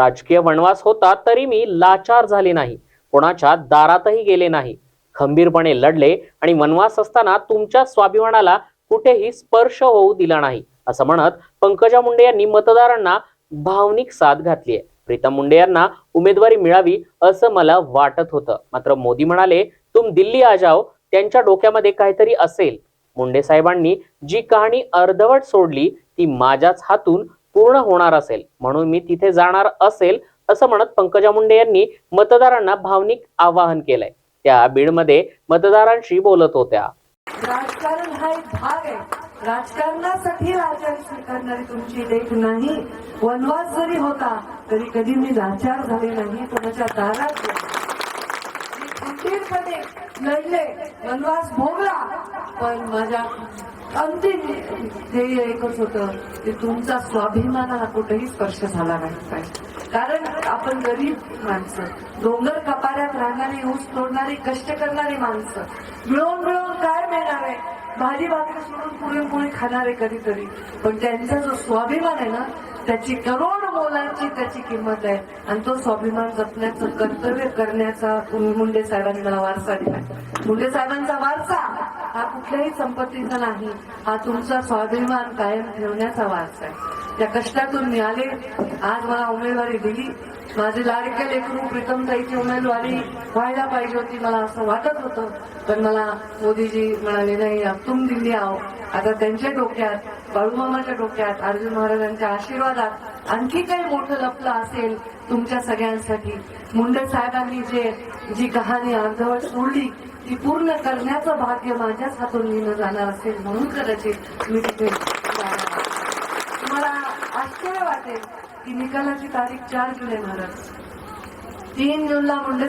राजकीय वनवास होता तरी मी लाचार झाले नाही. कोणाच्या दारातही गेले नाही. खंबीरपणे लढले आणि वनवास असताना तुमच्या स्वाभिमानाला कुठेही स्पर्श होऊ दिला नाही असं म्हणत पंकजा मुंडे यांनी मतदारांना भावनिक साथ घातली आहे. प्रीतम मुंडे यांना उमेदवारी मिळावी असं मला वाटत होतं. मात्र मोदी म्हणाले तुम दिल्ली आ जाओ त्यांच्या डोक्यामध्ये काहीतरी असेल. मुंडे साहेबांनी जी कहाणी अर्धवट सोडली ती माझ्याच हातून पूर्ण होणार असेल. म्हणून मी तिथे जाणार असेल असं म्हणत पंकजा मुंडे यांनी मतदारांना भावनिक आवाहन केलंय. त्या बीडमध्ये मतदारांशी बोलत होत्या. राजकारण हा एक भाग आहे. राजकारणासाठी राजकारण स्वीकारणारी तुमची लेख नाही. वनवास जरी होता तरी कधी मी लाचार झाले नाही कोणाच्या दारात खंबीरपणे लढले वनवास भोगला पण माझ्या अंतिम ध्येय एकच होतं की तुमचा स्वाभिमानाला कुठेही स्पर्श झाला नाही पाहिजे. कारण आपण गरीब माणसं डोंगर कपाऱ्यात राहणारी ऊस तोडणारी कष्ट करणारी माणसं मिळवून मिळवून काय मिळणार आहे? भाजी भाकरी सोडून पुरणपोळी खाणारे कधीतरी. पण त्यांचा जो स्वाभिमान आहे ना त्याची करोड मोलांची त्याची किंमत आहे. आणि तो स्वाभिमान जपण्याचं कर्तव्य करण्याचा मुंडे साहेबांनी मला वारसा दिला. मुंडे साहेबांचा वारसा हा कुठल्याही संपत्तीचा नाही. हा तुमचा स्वाभिमान कायम ठेवण्याचा वारसा आहे. त्या कष्टातून मिळाले आज मला उमेदवारी दिली. माझे लाडके लेकरू प्रीतमताईची उमेदवारी व्हायला पाहिजे होती मला असं वाटत होतं. पण मला मोदीजी म्हणाले नाही तुम दिल्ली आहो. आता त्यांच्या डोक्यात बाळूमामाच्या डोक्यात अर्जुन महाराजांच्या आशीर्वादात आणखी काही मोठं लपलं असेल तुमच्या सगळ्यांसाठी. मुंडे साहेबांनी जे जी कहाणी अर्धवट सोडली ती पूर्ण करण्याचं भाग्य माझ्याच हातून लिहिलं जाणार असेल म्हणून कदाचित मी तिथे मला तुम्हाला आश्चर्य वाटेल की निकालाची तारीख चार जुलै महाराज तीन जूनला मुंडे